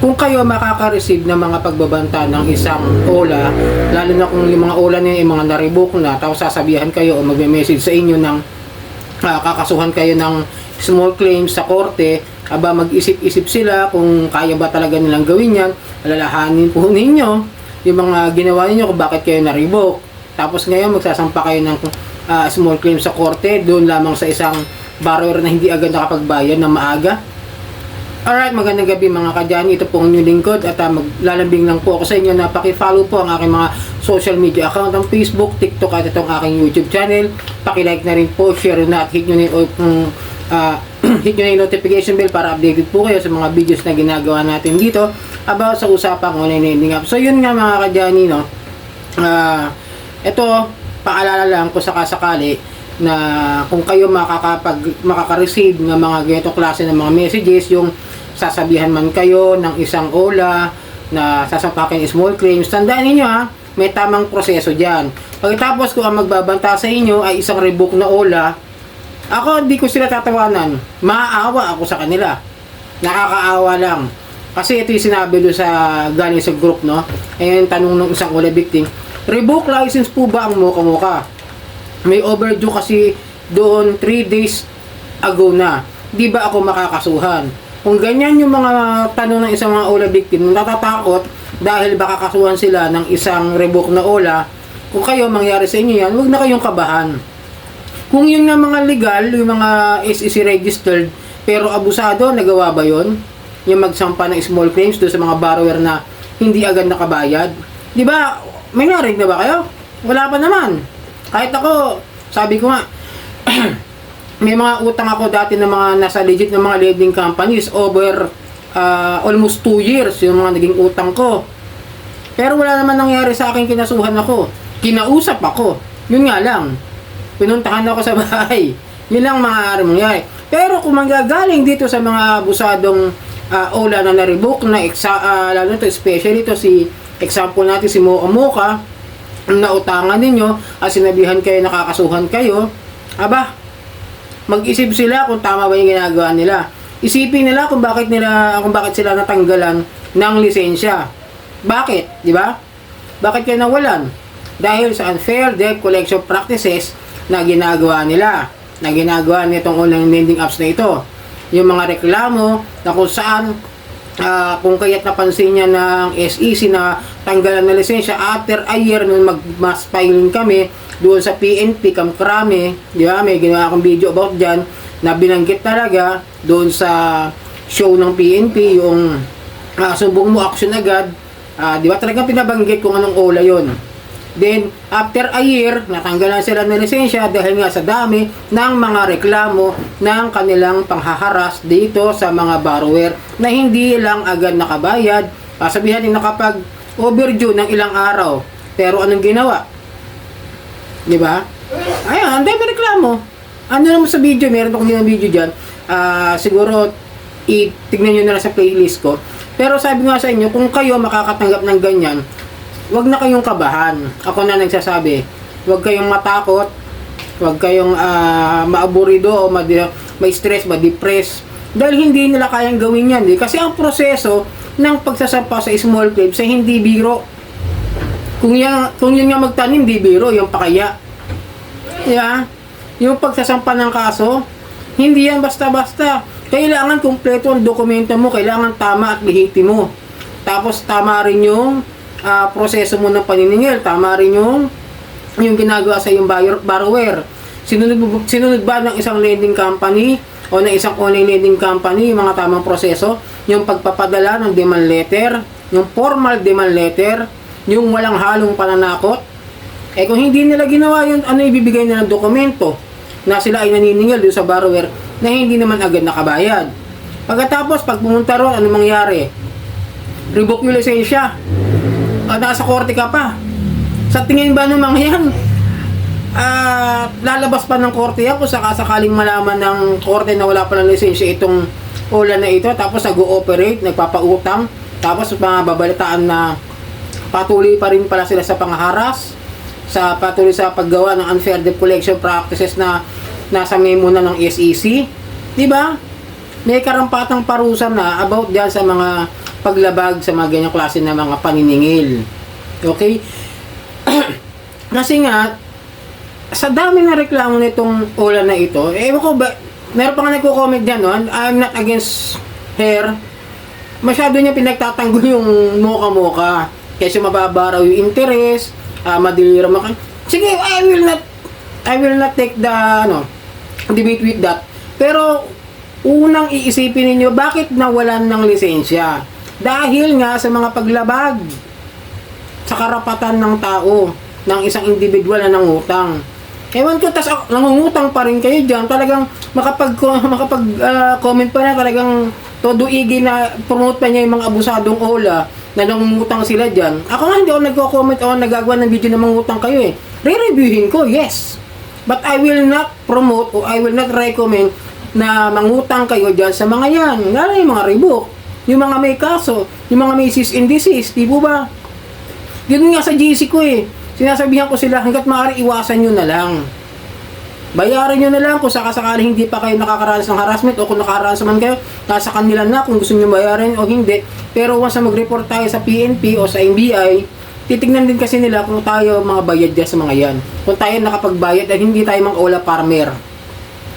kung kayo makaka-receive ng mga pagbabanta ng isang OLA, lalo na kung yung mga OLA na yung mga naribok na, tapos sasabihan kayo o magme-message sa inyo ng ah, kakasuhan kayo ng small claims sa korte, aba mag-isip-isip sila kung kaya ba talaga nilang gawin yan, alalahanin po ninyo yung mga ginawa ninyo kung bakit kayo na-revoke. Tapos ngayon magsasampa kayo ng ah, small claims sa korte, doon lamang sa isang borrower na hindi agad nakapagbayad na maaga. Alright, magandang gabi mga kadyani. Ito po ang inyong lingkod at uh, maglalambing lang po ako sa inyo na paki-follow po ang aking mga social media account ng Facebook, TikTok at itong aking YouTube channel. Paki-like na rin po, share na at hit nyo na yung, ah, hit nyo na yung notification bell para updated po kayo sa mga videos na ginagawa natin dito about sa usapang online lending app. So yun nga mga kadyani, no? Ah, ito, paalala lang ko sakasakali na kung kayo makakapag makaka-receive ng mga ganitong klase ng mga messages, yung sasabihan man kayo ng isang OLA na sasampakin small claims, tandaan niyo ha, may tamang proseso diyan. Pagkatapos kung ang magbabanta sa inyo ay isang rebook na OLA, ako hindi ko sila tatawanan. Maaawa ako sa kanila. Nakakaawa lang. Kasi ito yung sinabi doon sa galing sa group, no? Ayun, tanong ng isang OLA victim, revoke license po ba ang muka-muka? May overdue kasi doon 3 days ago na. Di ba ako makakasuhan? Kung ganyan yung mga tanong ng isang mga OLA victim, natatakot dahil baka kasuhan sila ng isang revoke na OLA, kung kayo mangyari sa inyo yan, huwag na kayong kabahan. Kung yung na mga legal, yung mga SEC registered, pero abusado, nagawa ba yon? Yung magsampa ng small claims doon sa mga borrower na hindi agad nakabayad. Di ba, may narinig na ba kayo? Wala pa naman. Kahit ako, sabi ko nga, may mga utang ako dati ng mga nasa legit ng mga lending companies over ah, almost 2 years yung mga naging utang ko. Pero wala naman nangyari sa akin kinasuhan ako. Kinausap ako. Yun nga lang. Pinuntahan ako sa bahay. Yun lang maaari mangyari. Pero kung manggagaling dito sa mga abusadong ah, OLA na na-revoke na exa, ah, lalo to especially to si example natin si Mocha ang nautangan ninyo at sinabihan kayo nakakasuhan kayo aba mag-isip sila kung tama ba yung ginagawa nila. Isipin nila kung bakit nila kung bakit sila natanggalan ng lisensya. Bakit, di ba? Bakit kayo nawalan? Dahil sa unfair debt collection practices na ginagawa nila, na ginagawa nitong online lending apps na ito. Yung mga reklamo na kung saan Ah, kung kaya't napansin niya ng SEC na tanggalan na lisensya after a year nung mag-mass filing kami doon sa PNP Kamkrame, di ba? May ginawa akong video about dyan na binanggit talaga doon sa show ng PNP yung uh, sumbong mo action agad, Ah, di ba? Talagang pinabanggit kung anong ola yon. Then, after a year, natanggalan sila ng lisensya dahil nga sa dami ng mga reklamo ng kanilang panghaharas dito sa mga borrower na hindi lang agad nakabayad. Uh, sabihan din nakapag overdue ng ilang araw. Pero anong ginawa? Di ba? Ayun, ang dami reklamo. Ano naman sa video, meron akong ginawang video dyan. Ah, siguro, itignan nyo na lang sa playlist ko. Pero sabi nga sa inyo, kung kayo makakatanggap ng ganyan, wag na kayong kabahan. Ako na nagsasabi, wag kayong matakot, wag kayong ah, maaburido o madi- may stress, ma-depress. Dahil hindi nila kayang gawin yan. Eh. Kasi ang proseso ng pagsasampa sa small claims ay hindi biro. Kung yan, kung yun nga magtanim, hindi biro, yung pakaya. Yeah. Yung pagsasampa ng kaso, hindi yan basta-basta. Kailangan kumpleto ang dokumento mo, kailangan tama at lehitimo. Tapos tama rin yung ah, proseso mo ng paniningil, tama rin yung yung ginagawa sa yung buyer, borrower. Sinunod, sinunod ba ng isang lending company o ng isang online lending company yung mga tamang proseso? Yung pagpapadala ng demand letter, yung formal demand letter, yung walang halong pananakot. Eh kung hindi nila ginawa yun, ano ibibigay nila ng dokumento na sila ay naniningil doon sa borrower na hindi naman agad nakabayad. Pagkatapos, pag pumunta ron, ano mangyari? Revoke yung lisensya. Ah, nasa korte ka pa. Sa tingin ba mga yan, ah, lalabas pa ng korte yan kung sakasakaling malaman ng korte na wala pa ng lisensya itong ola na ito, tapos nag-ooperate, nagpapautang, tapos mga babalitaan na patuloy pa rin pala sila sa pangharas, sa patuloy sa paggawa ng unfair debt collection practices na nasa memo na ng SEC. Di ba? May karampatang parusa na about diyan sa mga paglabag sa mga ganyang klase na mga paniningil. Okay? Kasi nga, sa dami na reklamo nitong Ola na ito, eh, ko ba, meron pa nga nagko-comment dyan, no? I'm not against her. Masyado niya pinagtatanggol yung moka-moka. Kasi mababa raw yung interest, uh, madilira maka. Sige, I will not, I will not take the, ano, debate with that. Pero, unang iisipin ninyo, bakit nawalan ng lisensya? Dahil nga sa mga paglabag sa karapatan ng tao, ng isang individual na nangutang. Ewan ko, tas nangungutang pa rin kayo dyan. Talagang makapag, makapag ah, comment pa na talagang todo igi na promote pa niya yung mga abusadong ola na nangungutang sila dyan. Ako nga hindi ako nagko-comment o nagagawa ng video na mangutang kayo eh. Re-reviewin ko, yes. But I will not promote o I will not recommend na mangutang kayo dyan sa mga yan. Lalo yung mga rebook, yung mga may kaso, yung mga may cease and desist, di po ba? Yun nga sa GC ko eh. Sinasabihan ko sila hanggat maaari iwasan nyo na lang. Bayaran nyo na lang kung sakasakaling hindi pa kayo nakakaranas ng harassment o kung nakakaranas man kayo, nasa kanila na kung gusto nyo bayaran o hindi. Pero once mag-report tayo sa PNP o sa NBI, titignan din kasi nila kung tayo mga bayad dyan sa mga yan. Kung tayo nakapagbayad at hindi tayo mga ola farmer.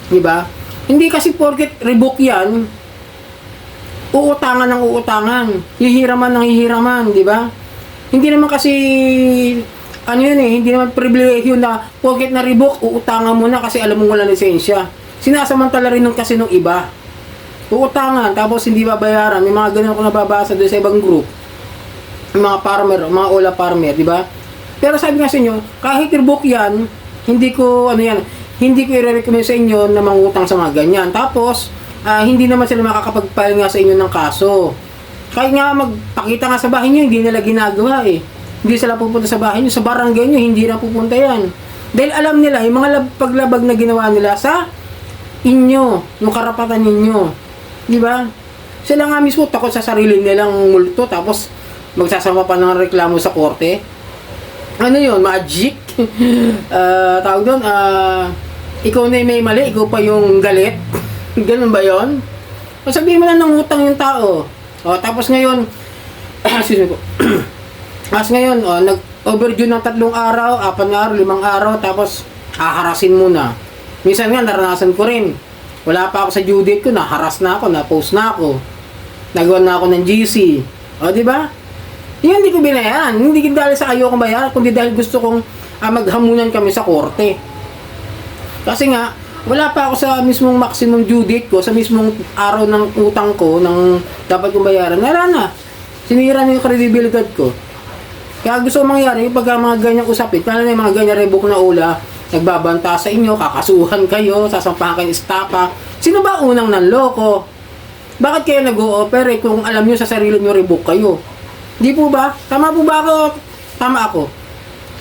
Di ba? Hindi kasi porket rebook yan, uutangan ng uutangan, hihiraman ng hihiraman, di ba? Hindi naman kasi ano yun eh, hindi naman pribilehyo na porket na rebook, uutangan mo na kasi alam mo wala lisensya. Sinasamantala rin ng kasi nung iba. Uutangan, tapos hindi babayaran. May mga ganun ako nababasa doon sa ibang group. Mga farmer, mga ola farmer, di ba? Pero sabi nga sa inyo, kahit rebook yan, hindi ko, ano yan, hindi ko i-recommend sa inyo na mangutang sa mga ganyan. Tapos, ah, hindi naman sila makakapag-file nga sa inyo ng kaso. Kahit nga magpakita nga sa bahay nyo, hindi nila ginagawa eh. Hindi sila pupunta sa bahay nyo. Sa barangay nyo, hindi na pupunta yan. Dahil alam nila, yung mga lab- paglabag na ginawa nila sa inyo, yung karapatan ninyo. Di ba? Sila nga mismo takot sa sarili nilang multo, tapos magsasama pa ng reklamo sa korte. Ano yun? Magic? Ah, tawag doon, ah, ikaw na may mali, ikaw pa yung galit. Ganun ba yon? O sabihin mo na ng utang yung tao. O, tapos ngayon, excuse me po. Tapos ngayon, o, nag-overdue ng tatlong araw, apat na araw, limang araw, tapos haharasin mo na. Minsan nga, naranasan ko rin. Wala pa ako sa due date ko, naharas na ako, na-post na ako. Nagawa na ako ng GC. O, di ba? Yan, hindi ko binayaran. Hindi dahil sa ayaw kong bayaran, kundi dahil gusto kong ah, maghamunan kami sa korte. Kasi nga, wala pa ako sa mismong maximum due date ko, sa mismong araw ng utang ko, ng dapat kong bayaran. Wala na. Sinira na yung credibility ko. Kaya gusto mangyari, pag mga ganyang usapin, paano na yung mga ganyang rebook na ula, nagbabanta sa inyo, kakasuhan kayo, sasampahan kayo ng estapa. Sino ba unang nanloko? Bakit kayo nag-ooperate kung alam nyo sa sarili nyo rebook kayo? Di po ba? Tama po ba ako? Tama ako.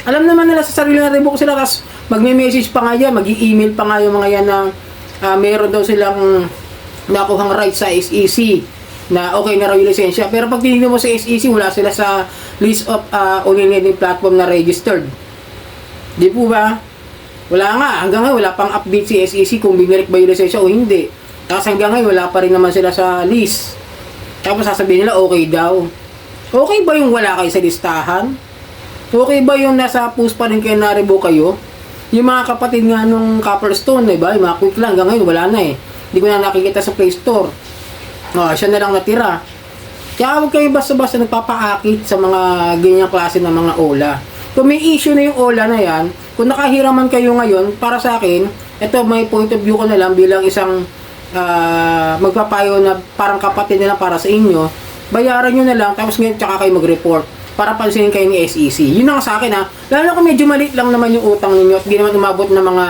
Alam naman nila sa sarili na rebook sila, tapos magme-message pa nga yan, mag-i-email pa nga yung mga yan na ah, meron daw silang nakuhang right sa SEC na okay na raw yung lisensya. Pero pag tinignan mo sa SEC, wala sila sa list of uh, online lending platform na registered. Di po ba? Wala nga. Hanggang ngayon, wala pang update si SEC kung binirik ba yung lisensya o hindi. Tapos hanggang ngayon, wala pa rin naman sila sa list. Tapos sasabihin nila, okay daw. Okay ba yung wala kayo sa listahan? Okay ba yung nasa post pa rin kayo naribo kayo? Yung mga kapatid nga nung Copperstone, di ba? Yung mga quick lang, hanggang ngayon wala na eh. Hindi ko na nakikita sa Play Store. Oh, siya na lang natira. Kaya huwag kayo basta-basta nagpapaakit sa mga ganyang klase ng mga ola. Kung may issue na yung ola na yan, kung nakahiraman kayo ngayon, para sa akin, ito may point of view ko na lang bilang isang ah, magpapayo na parang kapatid nila para sa inyo, bayaran nyo na lang, tapos ngayon tsaka kayo mag-report para pansinin kayo ni SEC. Yun ang sa akin ha. Lalo kung medyo maliit lang naman yung utang ninyo at di naman umabot ng mga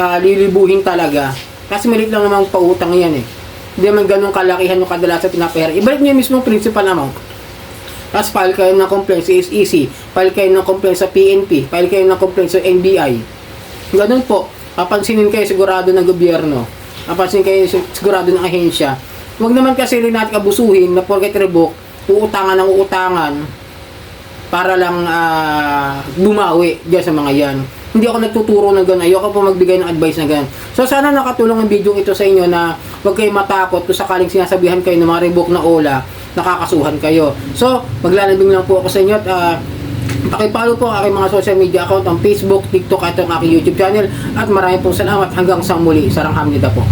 ah, lilibuhin talaga. Kasi maliit lang naman ang pautang yan eh. Hindi naman ganun kalakihan yung kadalasan pinapera. Ibalik niyo mismo principal amount. Tapos file kayo ng complaint sa SEC, file kayo ng complaint sa PNP, file kayo ng complaint sa NBI. Ganun po. Papansinin kayo sigurado ng gobyerno. Papansinin kayo sigurado ng ahensya. Huwag naman kasi rin natin abusuhin na porket revoke, uutangan ng uutangan para lang ah, bumawi diyan sa mga yan. Hindi ako nagtuturo ng ganun. Ayoko po magbigay ng advice na ganun. So sana nakatulong ang video ito sa inyo na huwag kayong matakot kung sakaling sinasabihan kayo ng mga revoke na ola nakakasuhan kayo. So, maglalambing lang po ako sa inyo at ah, Pakipollow po ang aking mga social media account ang Facebook, TikTok at ang aking YouTube channel at marami pong salamat hanggang sa muli. Sarang hamnida po.